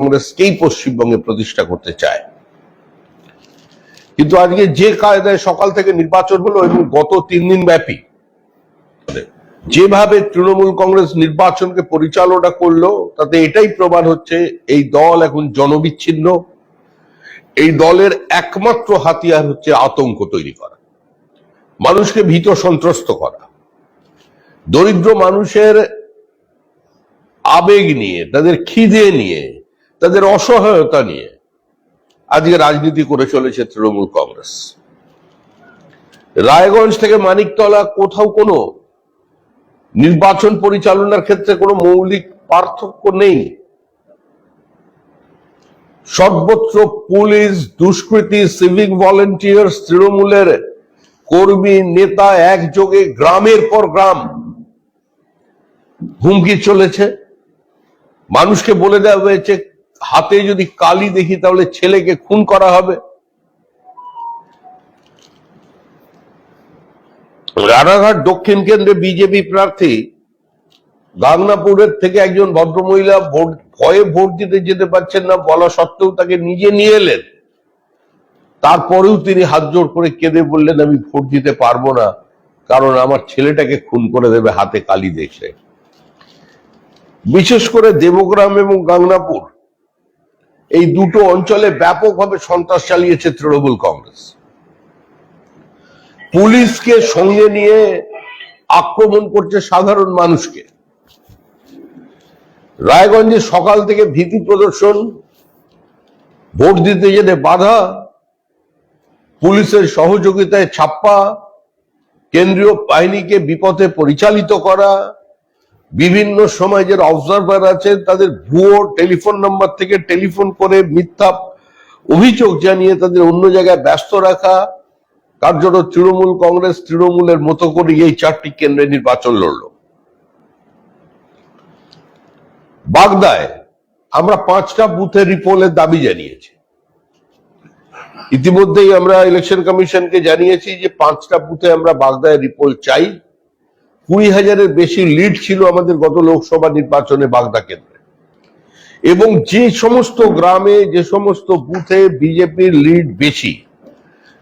কংগ্রেসকেই পশ্চিমবঙ্গে প্রতিষ্ঠা করতে চায়? কিন্তু আজকে যে কায়দায় সকাল থেকে নির্বাচন হলো এবং গত তিন দিন ব্যাপী যেভাবে তৃণমূল কংগ্রেস নির্বাচনকে পরিচালনা করল, তাতে এটাই প্রমাণ হচ্ছে এই দল এখন জনবিচ্ছিন্ন। এই দলের একমাত্র হাতিয়ার হচ্ছে আতঙ্ক তৈরি করা। মানুষকে ভীত সন্ত্রস্ত করা। দরিদ্র মানুষের আবেগ নিয়ে, তাদের খিদে নিয়ে তাদের অসহায়তা নিয়ে আজকে রাজনীতি করে চলেছে তৃণমূল কংগ্রেস। রায়গঞ্জ থেকে মানিকতলা কোথাও কোনো নির্বাচন পরিচালনার ক্ষেত্রে কোনো মৌলিক পার্থক্য নেই। সর্বত্র পুলিশ, দুষ্কৃতী সিভিক ভলেন্টিয়ার্স তৃণমূলের কর্মী, নেতা একযোগে গ্রামের পর গ্রাম হুমকি চলেছে। মানুষকে বলে দেওয়া হয়েছে হাতে যদি কালি দেখি, তাহলে ছেলেকে খুন করা হবে। রানাঘাট দক্ষিণ কেন্দ্রে বিজেপি প্রার্থী গাংনাপুরের থেকে একজন ভদ্রমহিলা ভোট, ভয়ে ভোট দিতে যেতে পারছেন না, বলা সত্ত্বেও তাকে নিজে নিয়ে এলেন। তারপরেও তিনি হাত জোর করে কেঁদে বললেন, আমি ভোট দিতে পারব না, কারণ আমার ছেলেটাকে খুন করে দেবে হাতে কালি দেখে। বিশেষ করে দেবগ্রাম এবং গাংনাপুর এই দুটো অঞ্চলে ব্যাপকভাবে সন্ত্রাস চালিয়েছে তৃণমূল কংগ্রেস। পুলিশকে সঙ্গে নিয়ে আক্রমণ করছে সাধারণ মানুষকে। রায়গঞ্জে সকাল থেকে ভীতি প্রদর্শন, ভোট দিতে যেতে বাধা, পুলিশের সহযোগিতায় ছাপ্পা, কেন্দ্রীয় বাহিনীকে বিপথে পরিচালিত করা বিভিন্ন সময় যে অবজারভার আছে তাদের ভুয়ো টেলিফোন নাম্বার থেকে টেলিফোন করে মিথ্যা অভিযোগ জানিয়ে তাদের অন্য জায়গায় ব্যস্ত রাখা। কার্যত তৃণমূল কংগ্রেস তৃণমূলের মতো করে এই চারটি কেন্দ্রে নির্বাচন লড়ল। বাগদায় আমরা পাঁচটা বুথের রিপোর্টের দাবি জানিয়েছি। ইতিমধ্যেই আমরা ইলেকশন কমিশনকে জানিয়েছি যে পাঁচটা বুথে আমরা বাগদায় রিপোর্ট চাই। কুড়ি হাজারের বেশি লিড ছিল আমাদের গত লোকসভা নির্বাচনে বাগদা কেন্দ্রে। এবং যে সমস্ত গ্রামে, যে সমস্ত বুথে বিজেপির লিড বেশি,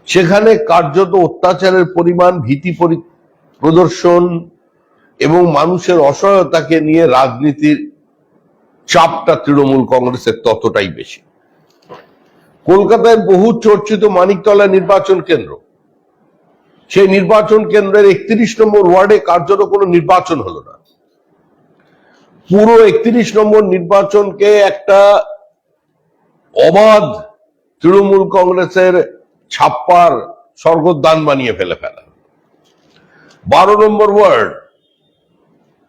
সেখানে কার্যত অত্যাচারের পরিমাণ, ভীতি পরি- প্রদর্শন এবং মানুষের অসহায়তাকে নিয়ে রাজনীতির চাপটা তৃণমূল কংগ্রেসের ততটাই বেশি। কলকাতায় বহু চর্চিত মানিকতলা নির্বাচন কেন্দ্র সেই নির্বাচন কেন্দ্রের একত্রিশ নম্বর ওয়ার্ডে কার্যত কোনো নির্বাচন হলো না। পুরো একত্রিশ নম্বর নির্বাচনকে একটা অবাধ তৃণমূল কংগ্রেসের ছাপ্পার স্বর্গদান বানিয়ে ফেলে ফেলা। বারো নম্বর ওয়ার্ড,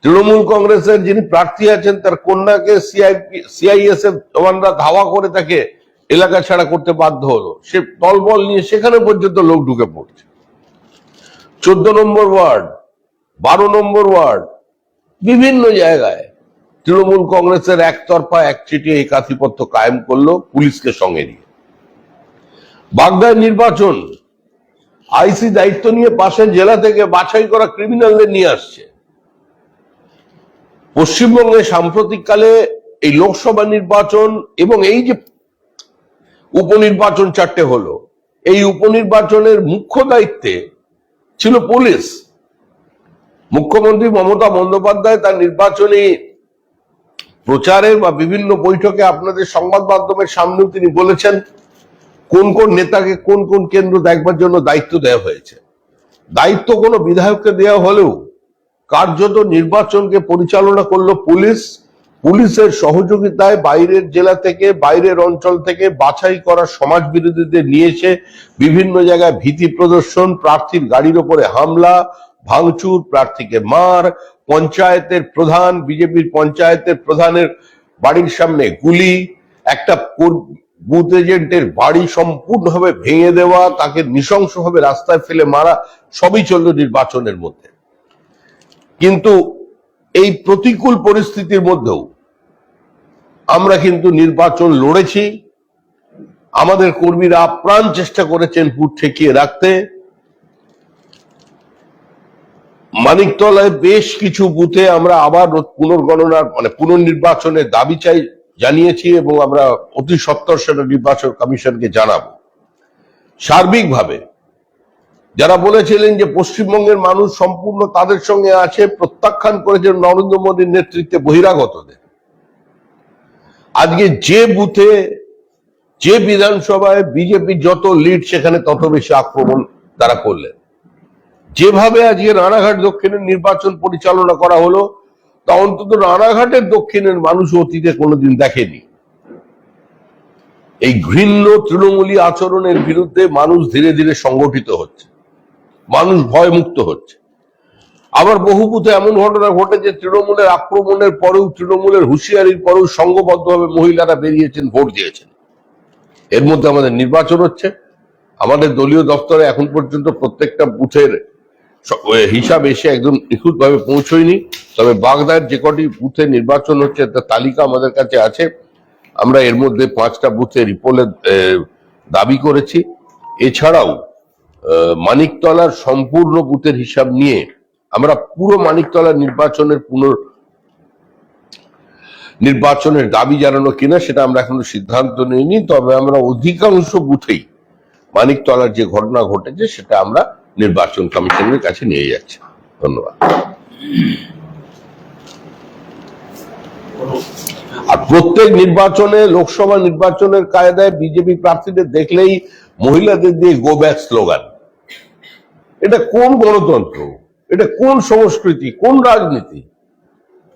তৃণমূল কংগ্রেসের যিনি প্রার্থী আছেন তার কন্যাকে সিআইএসএফ জওয়ানরা ধাওয়া করে তাকে এলাকা ছাড়া করতে বাধ্য হলো। সে দলবল নিয়ে সেখানে পর্যন্ত লোক ঢুকে পড়ছে। চোদ্দ নম্বর ওয়ার্ড, বারো নম্বর ওয়ার্ড, বিভিন্ন জায়গায় তৃণমূল কংগ্রেসের একতরফা এক একচিটিয়ে একাধিপত্য কায়েম করল পুলিশকে সঙ্গে নিয়ে। বাগদায় নির্বাচন, আইসি দায়িত্ব নিয়ে পাশের জেলা থেকে বাছাই করা ক্রিমিনালদের নিয়ে আসছে। পশ্চিমবঙ্গে সাম্প্রতিককালে এই লোকসভা নির্বাচন এবং এই যে উপনির্বাচন চারটে হলো, এই উপনির্বাচনের মুখ্য দায়িত্বে ছিল পুলিশ। মুখ্যমন্ত্রী মমতা বন্দ্যোপাধ্যায় তার নির্বাচনী প্রচারে বা বিভিন্ন বৈঠকে আপনাদের সংবাদ মাধ্যমের সামনেও তিনি বলেছেন, কোন কোন নেতাকে কোন কোন কেন্দ্র দেখবার জন্য দায়িত্ব দেওয়া হয়েছে। দায়িত্ব কোনো বিধায়ককে দেওয়া হলেও কার্যত নির্বাচনকে পরিচালনা করল পুলিশ। পুলিশের সহযোগিতায় বাইরের জেলা থেকে, বাইরের অঞ্চল থেকে বাছাই করা সমাজ বিরোধীদের নিয়েছে বিভিন্ন জায়গায় ভীতি প্রদর্শন, প্রার্থীর গাড়ির ওপরে হামলা, ভাঙচুর, প্রার্থীকে মার, পঞ্চায়েতের প্রধান, বিজেপির পঞ্চায়েতের প্রধানের বাড়ির সামনে গুলি, একটা বুথ এজেন্টের বাড়ি সম্পূর্ণভাবে ভেঙে দেওয়া, তাকে নৃশংসভাবে রাস্তায় ফেলে মারা, সবই চলল নির্বাচনের মধ্যে। কিন্তু এই প্রতিকূল পরিস্থিতির মধ্যেও আমরা কিন্তু নির্বাচন লড়েছি। আমাদের কর্মীরা আপ্রাণ চেষ্টা করেছেন বুথ ঠেকিয়ে রাখতে। মানিকতলায় বেশ কিছু বুথে আমরা আবার পুনর্গণনার মানে পুনর্নির্বাচনের দাবি চাই জানিয়েছি এবং আমরা অতি সত্তর সেটা নির্বাচন কমিশনকে জানাব। সার্বিকভাবে যারা বলেছিলেন যে পশ্চিমবঙ্গের মানুষ সম্পূর্ণ তাদের সঙ্গে আছে, প্রত্যাখ্যান করেছেন নরেন্দ্র মোদীর নেতৃত্বে বহিরাগতদের। আজকে যে বুথে, যে বিধানসভায় বিজেপি যত লিড সেখানে তত বেশি আক্রমণ তারা করলেন। যেভাবে আজকে রানাঘাট দক্ষিণের নির্বাচন পরিচালনা করা হলো, তা অন্তত রানাঘাটের দক্ষিণের মানুষ অতীতে কোনোদিন দেখেনি। এই ঘৃণ্য তৃণমূলী আচরণের বিরুদ্ধে মানুষ ধীরে ধীরে সংগঠিত হচ্ছে। মানুষ ভয়মুক্ত হচ্ছে। আবার বহু বুথে এমন ঘটনা ঘটেছে, তৃণমূলের আক্রমণের পরেও তৃণমূলের হুঁশিয়ারির পরেও সংঘবদ্ধভাবে মহিলারা বেরিয়েছেন, ভোট দিয়েছেন। এর মধ্যে আমাদের নির্বাচন হচ্ছে। আমাদের দলীয় দপ্তরে এখন পর্যন্ত প্রত্যেকটা বুথের হিসাব এসে একদম নিখুঁতভাবে পৌঁছয়নি। তবে বাগদার যে কটি বুথে নির্বাচন হচ্ছে, তার তালিকা আমাদের কাছে আছে। আমরা এর মধ্যে পাঁচটা বুথে রিপোর্টের দাবি করেছি। এছাড়াও মানিকতলার সম্পূর্ণ বুথের হিসাব নিয়ে আমরা পুরো মানিকতলা নির্বাচনের পুনর নির্বাচনের দাবি জানানো কিনা সেটা আমরা এখনও সিদ্ধান্ত নিইনি, তবে আমরা অধিকাংশ বুথেই মানিকতলার যে ঘটনা ঘটেছে সেটা আমরা নির্বাচন কমিশনের কাছে নিয়ে যাচ্ছি। ধন্যবাদ। আর প্রত্যেক নির্বাচনে, লোকসভা নির্বাচনের কায়দায় বিজেপি প্রার্থীদের দেখলেই মহিলাদের দিয়ে গো ব্যাক স্লোগান এটা কোন গণতন্ত্র? এটা কোন সংস্কৃতি? কোন রাজনীতি?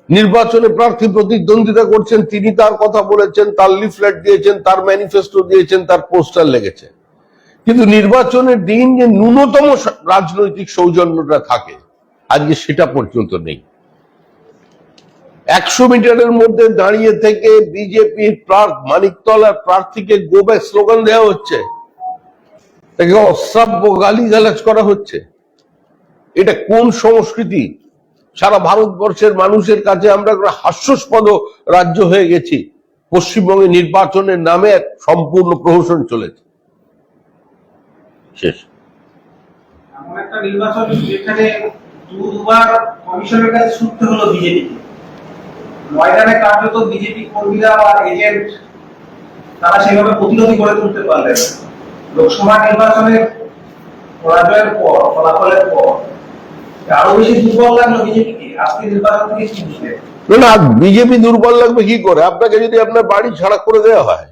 নির্বাচনে প্রার্থী প্রতিদ্বন্দ্বিতা করছেন, তিনি তার কথা বলেছেন, তার লিফলেট দিয়েছেন, তার ম্যানিফেস্টো দিয়েছেন, তার পোস্টার লেগেছে। কিন্তু নির্বাচনের দিন যে ন্যূনতম রাজনৈতিক সৌজন্যটা থাকে, আজকে সেটা পর্যন্ত নেই। একশো মিটারের মধ্যে দাঁড়িয়ে থেকে বিজেপির প্রার্থ মানিকতলার প্রার্থীকে গোব্যাক স্লোগান দেওয়া হচ্ছে। তাকে অশ্রাব্য গালি গালাজ করা হচ্ছে। এটা কোন সংস্কৃতি? সারা ভারতবর্ষের মানুষের কাছে আমরা হাস্যস্পদ রাজ্য হয়ে গেছি। পশ্চিমবঙ্গে নির্বাচনের নামে সম্পূর্ণ প্রহসন চলেছে। শেষ। একটা নির্বাচন কর্মীরা বা এজেন্ট তারা সেভাবে প্রতিরোধী করে তুলতে পারলেন। লোকসভা নির্বাচনের পরাজয়ের পর, ফলাফলের পর নির্বাচন না বিজেপি দুর্বল লাগবে কি করে? আপনাকে যদি আপনার বাড়ি ছাড়া করে দেওয়া হয়,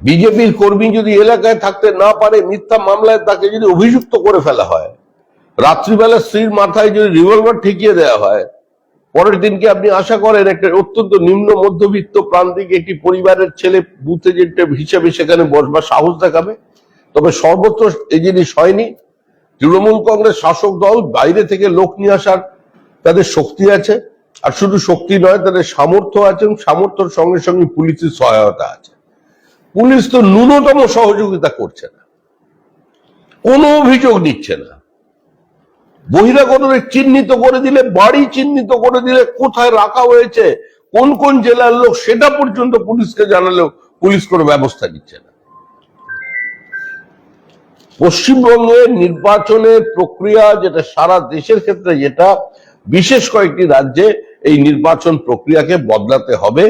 বিজেপির কর্মী যদি এলাকায় থাকতে না পারে, মিথ্যা মামলায় তাকে যদি অভিযুক্ত করে ফেলা হয়, রাত্রিবেলা স্ত্রীর মাথায় যদি রিভলভার ঠেকিয়ে দেওয়া হয় পরের দিনকে আপনি আশা করেন একটা অত্যন্ত নিম্ন মধ্যবিত্ত প্রান্তিক একটি পরিবারের ছেলে বুথে যেটা হিসেবে সেখানে বসবার সাহস দেখাবে? তবে সর্বত্র এই জিনিস হয়নি। তৃণমূল কংগ্রেস শাসক দল বাইরে থেকে লোক নিয়ে আসার তাদের শক্তি আছে। আর শুধু শক্তি নয়, তাদের সামর্থ্য আছে এবং সামর্থ্যের সঙ্গে সঙ্গে পুলিশের সহায়তা আছে। পুলিশ তো ন্যূনতম সহযোগিতা করছে না। কোনো অভিযোগ নিচ্ছে না। বহিরাগতদের চিহ্নিত করে দিলে, বাড়ি চিহ্নিত করে দিলে কোথায় রাখা হয়েছে, কোন কোন জেলার লোক সেটা পর্যন্ত পুলিশকে জানালেও পুলিশ কোনো ব্যবস্থা নিচ্ছে না। পশ্চিমবঙ্গের নির্বাচনের প্রক্রিয়া যেটা সারা দেশের ক্ষেত্রে যেটা, বিশেষ কয়েকটি রাজ্যে এই নির্বাচন প্রক্রিয়াকে বদলাতে হবে।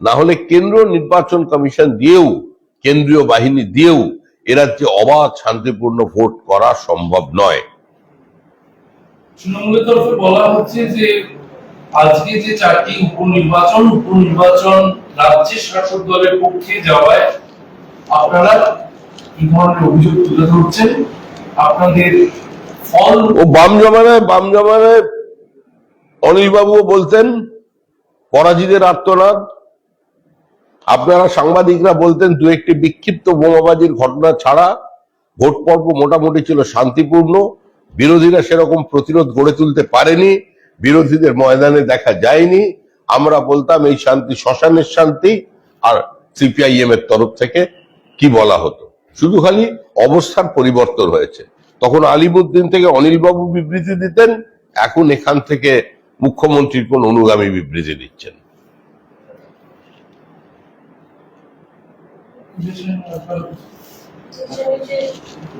না হলে কেন্দ্র নির্বাচন কমিশন দিয়েও, কেন্দ্রীয় বাহিনী দিয়েও এ রাজ্যে অবাধ শান্তিপূর্ণ ভোট করা সম্ভব নয়। তৃণমূলের তরফে বলা হচ্ছে যে, আজকে যে চারটি উপনির্বাচন উপনির্বাচন রাজ্যের শাসক দলের পক্ষে যাওয়ায় আপনারা কি ধরনের অভিযোগ তুলে ধরছেন? আপনাদের ফল ও বাম জমানায় বাম জমানায় অনিল বাবুও বলতেন, পরাজিতের আত্মনাদ আপনারা সাংবাদিকরা বলতেন দু একটি বিক্ষিপ্ত বোমাবাজির ঘটনা ছাড়া ভোট পর্ব মোটামুটি ছিল শান্তিপূর্ণ। বিরোধীরা সেরকম প্রতিরোধ গড়ে তুলতে পারেনি, বিরোধীদের ময়দানে দেখা যায়নি। আমরা বলতাম এই শান্তি শ্মশানের শান্তি, আর সিপিআইএম এর তরফ থেকে কি বলা হতো? শুধু খালি অবস্থার পরিবর্তন হয়েছে। তখন আলিমুদ্দিন থেকে অনিলবাবু বিবৃতি দিতেন, এখন এখান থেকে মুখ্যমন্ত্রীর কোন অনুগামী বিবৃতি দিচ্ছেন। জেনারেল বলে কি?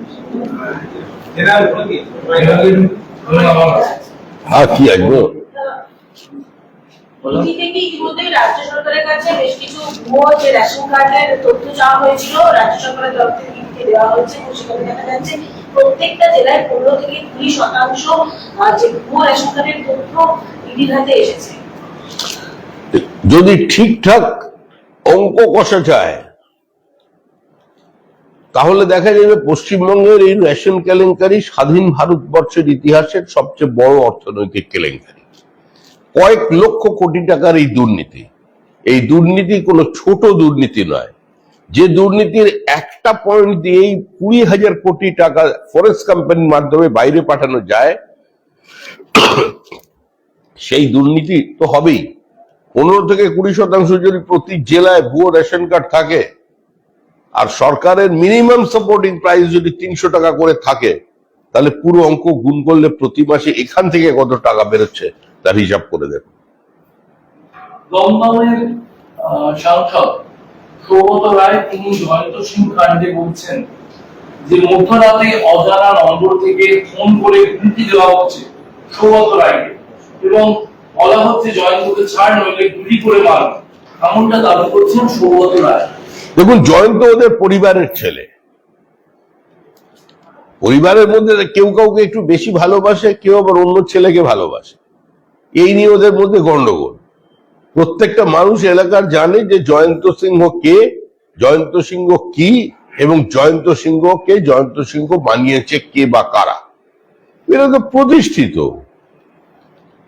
কি আসব থেকে ইতিমধ্যে রাজ্য সরকারের কাছে বেশ কিছু ভুয়ো যে রেশন কার্ডের তথ্য চাওয়া হয়েছিল রাজ্য সরকারের তরফ থেকে দেওয়া হয়েছে এবং সেখানে দেখা যাচ্ছে প্রত্যেকটা জেলায় পনেরো থেকে কুড়ি শতাংশ যে ভুয়ো রেশন কার্ডের তথ্য ইডির হাতে এসেছে যদি ঠিকঠাক অঙ্ক কষা চায় তাহলে দেখা যাবে পশ্চিমবঙ্গের এই রেশন কেলেঙ্কারি স্বাধীন ভারতবর্ষের ইতিহাসের সবচেয়ে বড় অর্থনৈতিক কেলেঙ্কারি। কয়েক লক্ষ কোটি টাকার এই দুর্নীতি। এই দুর্নীতি কোনো ছোট দুর্নীতি নয়। যে দুর্নীতির একটা পয়েন্ট দিয়েই কুড়ি হাজার কোটি টাকা ফরেস্ট কোম্পানির মাধ্যমে বাইরে পাঠানো যায়, সেই দুর্নীতি তো হবেই। পনেরো থেকে কুড়ি শতাংশ যদি প্রতি জেলায় ভুয়ো রেশন কার্ড থাকে আর সরকারের মিনিমাম সাপোর্টিং প্রাইস যদি তিনশো টাকা করে থাকে, তাহলে পুরো অঙ্ক গুণ করলে প্রতি মাসে এখান থেকে কত টাকা বেরোচ্ছে, তার হিসাব করে দেখুন। অজানা থেকে ফোন করে দেওয়া হচ্ছে এবং হচ্ছে ছাড় নইলে করে এমনটা করছেন সৌগত রায়। দেখুন, জয়ন্ত ওদের পরিবারের ছেলে। পরিবারের মধ্যে কেউ কাউকে একটু বেশি ভালোবাসে, কেউ আবার অন্য ছেলেকে ভালোবাসে। এই নিয়ে ওদের মধ্যে গন্ডগোল। প্রত্যেকটা মানুষ এলাকার জানে যে জয়ন্ত সিংহ কে, জয়ন্ত সিংহ কি, এবং জয়ন্ত সিংহকে জয়ন্ত সিংহ বানিয়েছে কে বা কারা। এরা তো প্রতিষ্ঠিত।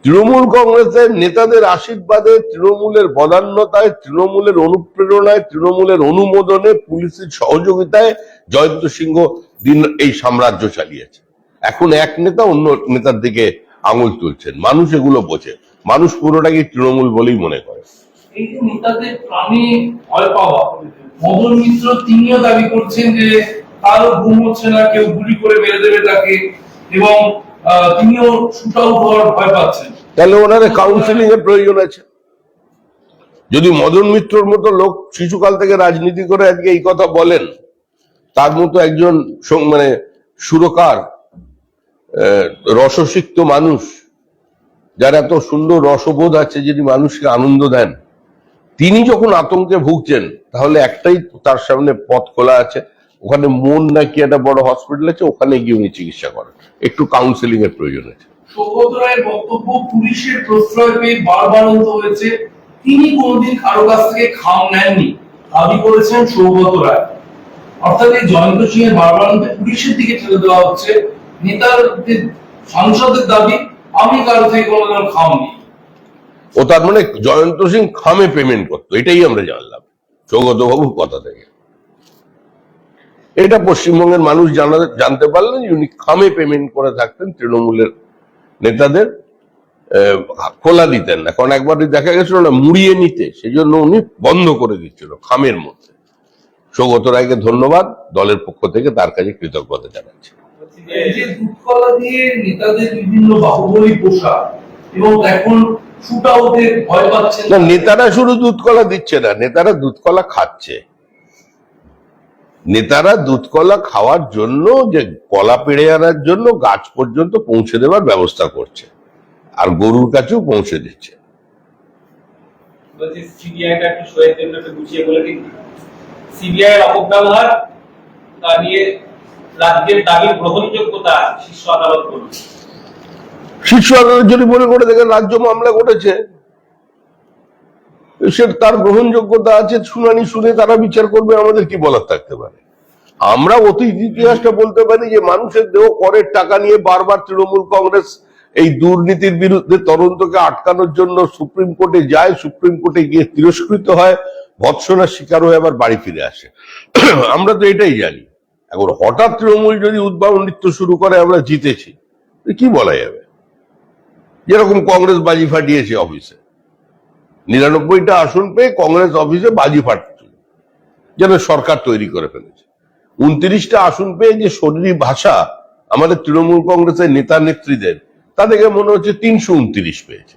তৃণমূল কংগ্রেসের নেতাদের আশীর্বাদে, তৃণমূলের বদান্যতায়, তৃণমূলের অনুপ্রেরণায়, তৃণমূলের অনুমোদনে পুলিশের সহযোগিতায় জয়ন্ত সিংহ দিন এই সাম্রাজ্য চালিয়েছে। এখন এক নেতা অন্য নেতার দিকে আঙুল তুলছেন। মানুষ এগুলো বোঝে। মানুষ পুরোটাকে তৃণমূল বলেই মনে করে। এবং তিনিও শুট হওয়ার ভয় পাচ্ছেন। তাহলে ওনার কাউন্সিলিং এর প্রয়োজন আছে। যদি মদন মিত্রর মতো লোক শিশুকাল থেকে রাজনীতি করে আজকে এই কথা বলেন, তার মতো একজন মানে সুরকার রসসিক্ত মানুষ, যার এত সুন্দর রসবোধ আছে যিনি মানুষকে আনন্দ দেন, তিনি যখন আতঙ্কে ভুগছেন, তাহলে একটাই তার সামনে পথ খোলা আছে, ওখানে মন নাকি একটা বড় হসপিটাল আছে, ওখানে গিয়ে উনি চিকিৎসা করেন। একটু কাউন্সিলিং এর প্রয়োজন আছে। সৌগত রায়ের বক্তব্য পুলিশের প্রশ্রয় পেয়ে বারবারন্ত হয়েছে। তিনি কোনোদিন কারও কাছ থেকে খাম নেননি দাবি করেছেন সৌগত রায় অর্থাৎ এই জয়ন্ত সিং এর বারবারন্তে পুলিশের দিকে ঠেলে দেওয়া হচ্ছে। নেতাদের সাংসদের দাবি আমি কারও থেকে কোনোদিন খাম নিই। ও তার মানে জয়ন্ত সিং খামে পেমেন্ট করতো এটাই আমরা জানলাম। সৌগত বাবুর কথা থেকে। এটা পশ্চিমবঙ্গের মানুষ জানা জানতে পারলেন উনি খামে পেমেন্ট করে থাকতেন তৃণমূলের নেতাদের খোলা দিতেন না। কারণ একবার দেখা গেছিল না মুড়িয়ে নিতে। সেই জন্য উনি বন্ধ করে দিচ্ছিল খামের মধ্যে। সৌগত রায়কে ধন্যবাদ। দলের পক্ষ থেকে তার কাছে কৃতজ্ঞতা জানাচ্ছি। এই যে দুধকলা দিয়ে নেতাদের বিভিন্ন এবং এখন ভয় না নেতারা শুধু দুধ কলা দিচ্ছে না নেতারা দুধ কলা খাচ্ছে। নেতারা দুধ কলা খাওয়ার জন্য যে কলা পেড়ে আনার জন্য গাছ পর্যন্ত পৌঁছে দেওয়ার ব্যবস্থা করছে। আর গরুর কাছেও পৌঁছে দিচ্ছে। শীর্ষ আদালত শীর্ষ আদালত যদি মনে করে দেখেন রাজ্য মামলা করেছে সে তার গ্রহণযোগ্যতা আছে, শুনানি শুনে তারা বিচার করবে, আমাদের কি বলার থাকতে পারে? আমরা অতীত ইতিহাসটা বলতে পারি যে মানুষের দেহ করের টাকা নিয়ে বারবার তৃণমূল কংগ্রেস এই দুর্নীতির বিরুদ্ধে তদন্তকে আটকানোর জন্য সুপ্রিম কোর্টে যায়, সুপ্রিম কোর্টে গিয়ে তিরস্কৃত হয়, ভৎসনার শিকার হয়ে আবার বাড়ি ফিরে আসে। আমরা তো এটাই জানি। এখন হঠাৎ তৃণমূল যদি উদ্ভাবন নৃত্য শুরু করে, আমরা জিতেছি। কি বলা যাবে? যেরকম কংগ্রেস বাজি ফাটিয়েছে অফিসে। নিরানব্বইটা আসন পেয়ে কংগ্রেস অফিসে বাজি ফাটছিল যেন সরকার তৈরি করে ফেলেছে। উনত্রিশটা আসন পেয়ে যে শরীরী ভাষা আমাদের তৃণমূল কংগ্রেসের নেতা নেত্রীদের দেখে মনে হচ্ছে তিনশো উনত্রিশ পেয়েছে।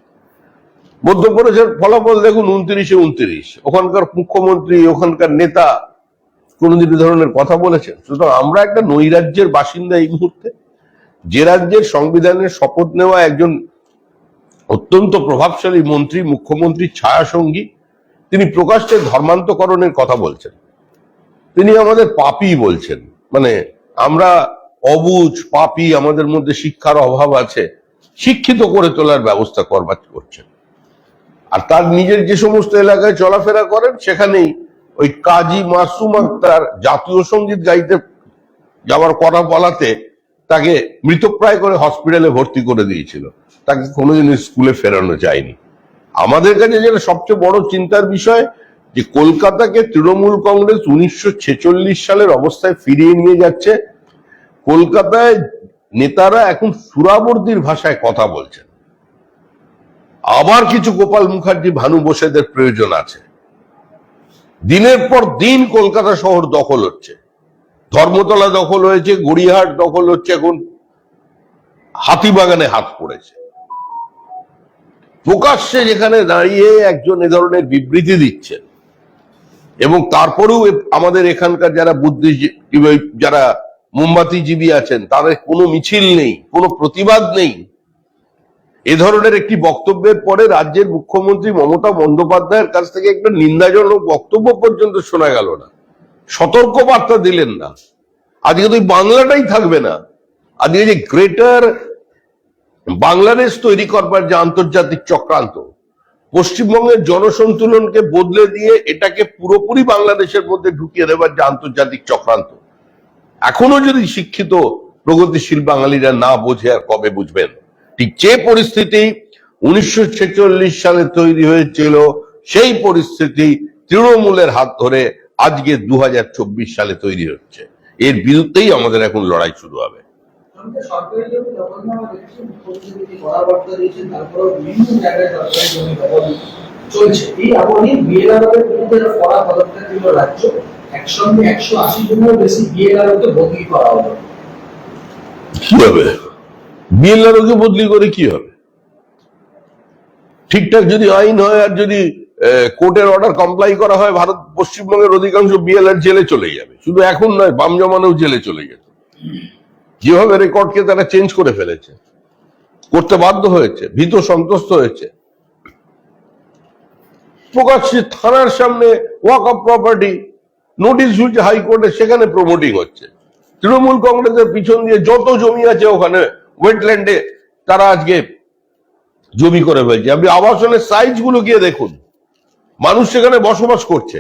মধ্যপ্রদেশের ফলাফল দেখুন উনত্রিশে উনত্রিশ, ওখানকার মুখ্যমন্ত্রী, ওখানকার নেতা কোনোদিন ধরনের কথা বলেছেন? সুতরাং আমরা একটা নৈরাজ্যের বাসিন্দা এই মুহূর্তে। যে রাজ্যের সংবিধানের শপথ নেওয়া একজন অত্যন্ত প্রভাবশালী মন্ত্রী, মুখ্যমন্ত্রী ছায়া সঙ্গী তিনি প্রকাশ্যে ধর্মান্তকরণের কথা বলছেন। তিনি আমাদের পাপি বলছেন। মানে আমরা অবুঝ পাপি, আমাদের মধ্যে শিক্ষার অভাব আছে, শিক্ষিত করে তোলার ব্যবস্থা করবার করছেন। আর তার নিজের যে সমস্ত এলাকায় চলাফেরা করেন, সেখানেই ওই কাজী মাসুম আক্তার জাতীয় সংগীত গাইতে যাওয়ার কথা বলাতে তাকে মৃতপ্রায় করে হসপিটালে ভর্তি করে দিয়েছিল। তাকে কোনোদিন স্কুলে ফেরানো যায়নি। আমাদের কাছে যেটা সবচেয়ে বড় চিন্তার বিষয়, যে কলকাতাকে তৃণমূল কংগ্রেস উনিশশো সালের অবস্থায় ফিরিয়ে নিয়ে যাচ্ছে। কলকাতায় নেতারা এখন সুরাবর্দির ভাষায় কথা বলছেন। আবার কিছু গোপাল মুখার্জি, ভানু বসেদের প্রয়োজন আছে। দিনের পর দিন কলকাতা শহর দখল হচ্ছে। ধর্মতলা দখল হয়েছে, গড়িয়াহাট দখল হচ্ছে এখন, হাতিবাগানে হাত পড়েছে। প্রকাশ্যে যেখানে দাঁড়িয়ে একজন এ ধরনের বিবৃতি দিচ্ছেন, এবং তারপরেও আমাদের এখানকার যারা বুদ্ধিজীবী, যারা মোমবাতিজীবী আছেন, তাদের কোনো মিছিল নেই, কোনো প্রতিবাদ নেই। এ ধরনের একটি বক্তব্যের পরে রাজ্যের মুখ্যমন্ত্রী মমতা বন্দ্যোপাধ্যায়ের কাছ থেকে একটা নিন্দাজনক বক্তব্য পর্যন্ত শোনা গেল না। সতর্ক বার্তা দিলেন না। আজকে তো বাংলাটাই থাকবে না। আজকে যে গ্রেটার বাংলাদেশ তৈরি করবার যে আন্তর্জাতিক চক্রান্ত, পশ্চিমবঙ্গের জনসন্তুলনকে বদলে দিয়ে এটাকে পুরোপুরি বাংলাদেশের মধ্যে ঢুকিয়ে দেবার যে আন্তর্জাতিক চক্রান্ত, এখনও যদি শিক্ষিত প্রগতিশীল বাঙালিরা না বোঝে আর কবে বুঝবেন? ঠিক যে পরিস্থিতি উনিশশো ছেচল্লিশ সালে তৈরি হয়েছিল, সেই পরিস্থিতি তৃণমূলের হাত ধরে আজকে দুহাজার চব্বিশ সালে তৈরি হচ্ছে। এর বিরুদ্ধেই আমাদের এখন লড়াই শুরু হবে। চলছে এই আবহে বিএলআরওদের বিরুদ্ধে কড়া পদক্ষেপ নিল রাজ্য একসঙ্গে একশো আশি জনের বেশি বিএলআরওকে বদলি করা হলো। কি হবে? বিএলআরওকে বদলি করে কি হবে? ঠিকঠাক যদি আইন হয় আর যদি কোর্টের অর্ডার কমপ্লাই করা হয়, ভারত পশ্চিমবঙ্গের অধিকাংশ বিএলআর জেলে চলে যাবে। শুধু এখন নয়, বাম জমানেও জেলে চলে যেত যেভাবে রেকর্ডকে তারা চেঞ্জ করে ফেলেছে, করতে বাধ্য হয়েছে, ভীত সন্তুষ্ট হয়েছে। প্রকাশ্যে থানার সামনে ওয়াক অফ প্রপার্টি নোটিশ ঝুলছে হাইকোর্টে, সেখানে প্রমোটিং হচ্ছে। তৃণমূল কংগ্রেসের পিছন দিয়ে যত জমি আছে ওখানে ওয়েটল্যান্ডে তারা আজকে জমি করে ফেলছে। আপনি আবাসনের সাইজগুলো গিয়ে দেখুন। মানুষ সেখানে বসবাস করছে।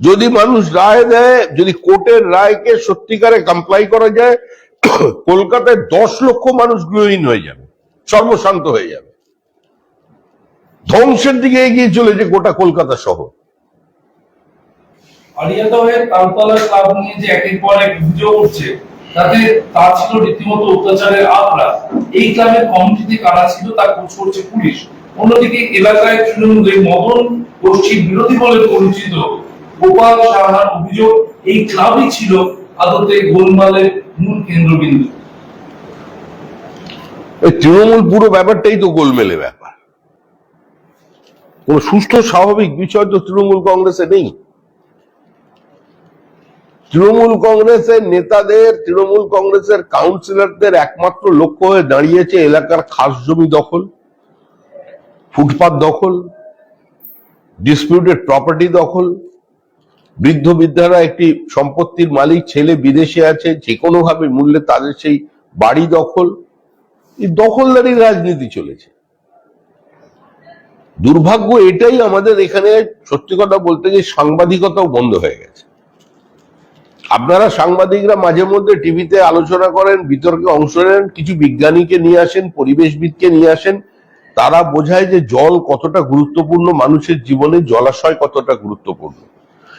যদি মানুষ রায় দেয়, যদি কোর্টের রায়কে সত্যিকারে কমপ্লাই করা যায়, কলকাতায় দশ লক্ষ মানুষ গৃহহীন হয়ে যাবে, সর্বশান্ত হয়ে যাবে। ধ্বংসের দিকে এগিয়ে চলেছে গোটা কলকাতা শহর। তালতলা ক্লাব নিয়ে যে তাতে তা ছিল রীতিমতো অত্যাচারের আখড়া এই ক্লাবের কমিটিতে কারা ছিল তা খোঁজ করছে পুলিশ। অন্যদিকে এলাকায় তৃণমূলের মদন গোষ্ঠীর বিরোধী বলে পরিচিত গোপাল সাহার অভিযোগ, এই ক্লাবই ছিল আদতে গোলমালের মূল কেন্দ্রবিন্দু। তৃণমূল পুরো ব্যাপারটাই তো গোলমেলে ব্যাপার। কোন সুস্থ স্বাভাবিক বিষয় তো তৃণমূল কংগ্রেসে নেই। তৃণমূল কংগ্রেসের নেতাদের, তৃণমূল কংগ্রেসের কাউন্সিলরদের একমাত্র লক্ষ্য হয়ে দাঁড়িয়েছে এলাকার খাস জমি দখল। ফুটপাত দখল ডিসপিউটেড প্রপার্টি দখল, বৃদ্ধ বৃদ্ধারা একটি সম্পত্তির মালিক, ছেলে বিদেশে আছে, যে কোনো ভাবে মূল্যে তাদের সেই বাড়ি দখল, এই দখলদারি রাজনীতি চলেছে। দুর্ভাগ্য এটাই আমাদের এখানে সত্যি কথা বলতে যে সাংবাদিকতাও বন্ধ হয়ে গেছে। আপনারা সাংবাদিকরা মাঝে মধ্যে টিভিতে আলোচনা করেন, বিতর্কে অংশ নেন, কিছু বিজ্ঞানীকে নিয়ে আসেন, পরিবেশবিদকে নিয়ে আসেন তারা বোঝায় যে জল কতটা গুরুত্বপূর্ণ, মানুষের জীবনে জলাশয় কতটা গুরুত্বপূর্ণ।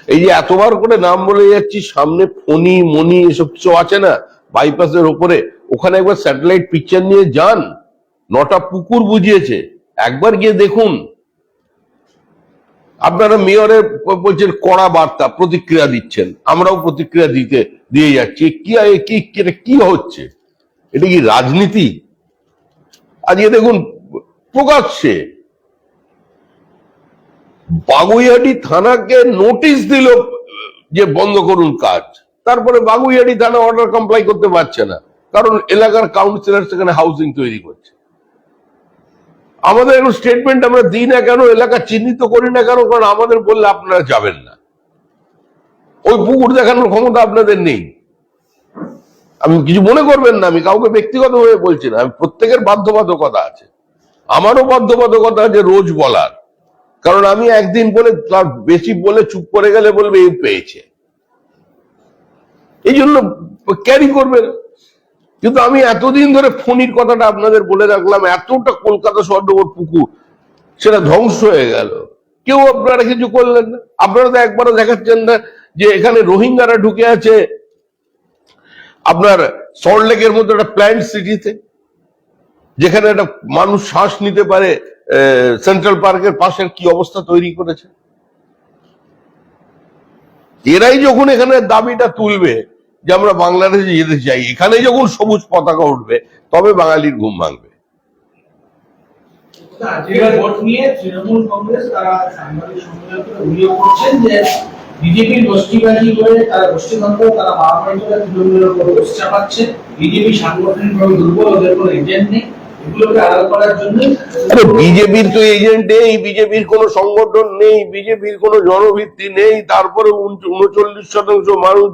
এই যে এতবার করে নাম বলে যাচ্ছি, সামনে ফণি মনি এসব কিছু আছে না বাইপাসের ওপরে, ওখানে একবার স্যাটেলাইট পিকচার নিয়ে যান, নটা পুকুর বুঝিয়েছে, একবার গিয়ে দেখুন। আপনারা মেয়রের বলছেন, কড়া বার্তা, প্রতিক্রিয়া দিচ্ছেন, আমরাও প্রতিক্রিয়া দিতে, দিয়ে যাচ্ছি কি- কি হচ্ছে? এটা কি রাজনীতি? আজকে দেখুন প্রকাশ্যে বাগুইহাটি থানাকে নোটিশ দিল যে বন্ধ করুন কাজ। তারপরে বাগুইহাটি থানা অর্ডার কমপ্লাই করতে পারছে না, কারণ এলাকার কাউন্সিলর সেখানে হাউজিং তৈরি করছে। আমাদের এখন স্টেটমেন্ট আমরা দিই না কেন, এলাকা চিহ্নিত করি না কেন, কারণ আমাদের বললে আপনারা যাবেন না। ওই পুকুর দেখানোর ক্ষমতা আপনাদের নেই। আমি কিছু মনে করবেন না, আমি কাউকে ব্যক্তিগতভাবে বলছি না, আমি প্রত্যেকের বাধ্যবাধকতা আছে। আমারও বাধ্যবাধকতা আছে রোজ বলার। কারণ আমি একদিন বলে তার বেশি বলে চুপ করে গেলে বলবে এই পেয়েছে। এই জন্য ক্যারি করবে। না। কিন্তু আমি এতদিন ধরে ফণির কথাটা আপনাদের বলে রাখলাম, এতটা কলকাতা শহর পুকুর, সেটা ধ্বংস হয়ে গেল। কেউ আপনারা কিছু করলেন না। আপনারা তো একবারও দেখাচ্ছেন না যে এখানে রোহিঙ্গারা ঢুকে আছে। আপনার সল্টলেকের মধ্যে একটা প্ল্যান্ট সিটিতে যেখানে একটা মানুষ শ্বাস নিতে পারে সেন্ট্রাল পার্কের পাশের কি অবস্থা তৈরি করেছে? এরাই যখন এখানে দাবিটা তুলবে যে আমরা বাংলাদেশে যেতে চাই, এখানে যখন সবুজ পতাকা উঠবে, তবে বাঙালির ঘুম ভাঙবে। তৃণমূল কংগ্রেস তারা বিজেপির তো এজেন্ট নেই, বিজেপির সংগঠন নেই, বিজেপির জনভিত্তি নেই, তারপরে উনচল্লিশ শতাংশ মানুষ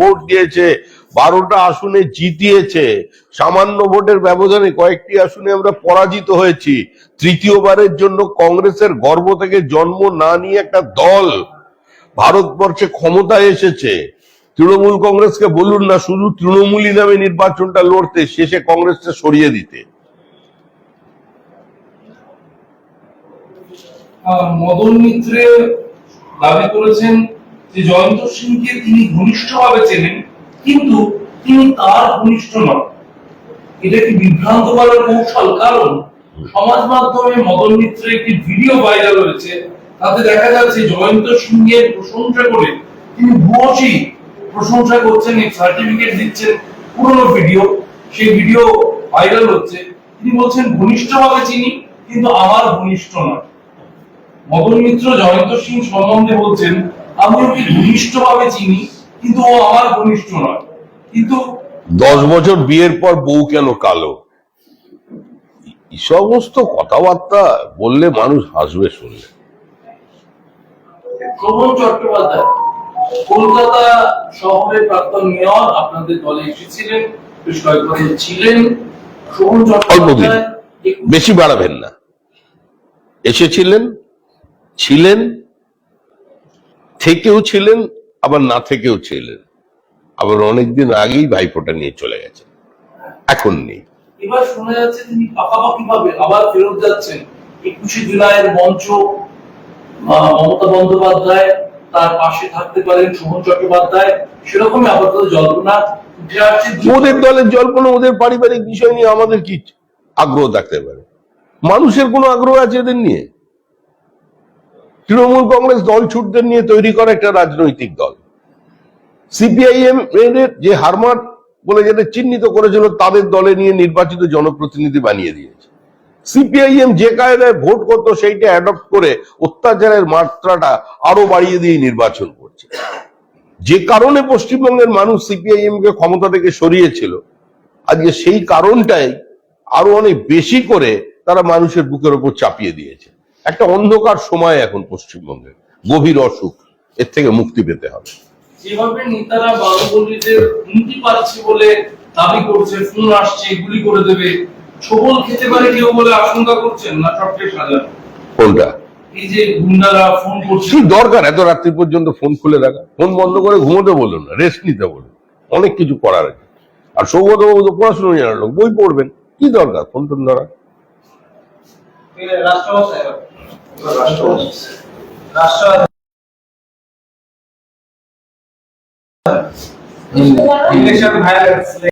ভোট দিয়েছে, বারোটা আসনে জিতিয়েছে, সামান্য ভোটের ব্যবধানে কয়েকটি আসনে আমরা পরাজিত হয়েছি, তৃতীয়বারের জন্য কংগ্রেসের গর্ব থেকে জন্ম না নিয়ে একটা দল ভারতবর্ষে ক্ষমতায় এসেছে। তৃণমূল কংগ্রেসকে বলুন না, শুধু তৃণমূলই নামে নির্বাচনটা লড়তে, শেষে কংগ্রেসটা সরিয়ে দিতে। মদন মিত্রে দাবি করেছেন যে জয়ন্ত সিংকে তিনি ঘনিষ্ঠভাবে চেনেন, কিন্তু তিনি তার ঘনিষ্ঠ নন। এটা কি বিভ্রান্ত করার কৌশল কারণ? সমাজ মাধ্যমে মদন মিত্রের একটি ভিডিও ভাইরাল হয়েছে, তাতে দেখা যাচ্ছে জয়ন্ত সিংহের প্রশংসা করে তিনি ভুয়সী প্রশংসা করছেন সার্টিফিকেট দিচ্ছেন, পুরনো ভিডিও, সেই ভিডিও ভাইরাল হচ্ছে। তিনি বলছেন, ঘনিষ্ঠভাবে চিনি, কিন্তু আমার ঘনিষ্ঠ নয়। মদন মিত্র জয়ন্ত সিং সম্বন্ধে বলছেন আমি ওকে ঘনিষ্ঠভাবে চিনি কিন্তু ও আমার ঘনিষ্ঠ নয়। কিন্তু দশ বছর বিয়ের পর বউ কেন কালো? সমস্ত কথাবার্তা বললে মানুষ হাসবে শুনলে। শোভন চট্টোপাধ্যায় কলকাতা শহরের প্রাক্তন মেয়র আপনাদের দলে এসেছিলেন বেশ ছিলেন। শোভন চট্টোপাধ্যায় বেশি বাড়াবেন না। এসেছিলেন ছিলেন থেকেও ছিলেন আবার না থেকেও ছিলেন। আবার অনেকদিন আগেই ভাইফোঁটা নিয়ে চলে গেছে এখন নেই। এবার শোনা যাচ্ছে তিনি পাকাপাকি ভাবে আবার ফেরত যাচ্ছেন। একুশে জুলাইয়ের মঞ্চ মমতা বন্দ্যোপাধ্যায় তার পাশে থাকতে পারেন শোভন চট্টোপাধ্যায়। সেরকমই আপাতত জল্পনা। ওদের দলের জল্পনা ওদের পারিবারিক বিষয় নিয়ে আমাদের কি আগ্রহ থাকতে পারে? মানুষের কোনো আগ্রহ আছে এদের নিয়ে? তৃণমূল কংগ্রেস দল ছুটদের নিয়ে তৈরি করা একটা রাজনৈতিক দল। সিপিআইএম এদের যে হারমার বলে যেটা চিহ্নিত করেছিল, তাদের দলে নিয়ে নির্বাচিত জনপ্রতিনিধি বানিয়ে দিয়েছে। সিপিআইএম যে কায়দায় ভোট করতো, সেইটা অ্যাডপ্ট করে অত্যাচারের মাত্রাটা আরও বাড়িয়ে দিয়ে নির্বাচন করছে। যে কারণে পশ্চিমবঙ্গের মানুষ সিপিআইএম কে ক্ষমতা থেকে সরিয়েছিল, আজকে সেই কারণটাই আরও অনেক বেশি করে তারা মানুষের বুকের ওপর চাপিয়ে দিয়েছে। একটা অন্ধকার সময় এখন পশ্চিমবঙ্গে। গভীর অসুখ এর থেকে মুক্তি পেতে হবে। যেভাবে নেতারা বারোবল্লীদের হুমকি পাচ্ছে বলে দাবি করছে ফোন আসছে গুলি করে দেবে ছবল খেতে পারে কেউ বলে আশঙ্কা করছেন না সাজানো কোনটা? এই যে গুন্ডারা ফোন করছে। দরকার এত রাত্রি পর্যন্ত ফোন খুলে রাখা ফোন বন্ধ করে ঘুমোতে বলুন না রেস্ট নিতে বলুন। অনেক কিছু করার আছে। আর সৌগত বাবু তো পড়াশোনা জানার লোক বই পড়বেন। কি দরকার? ফোন টোন ধরা। রাষ্ট্র ইংলিশ ভাইরাল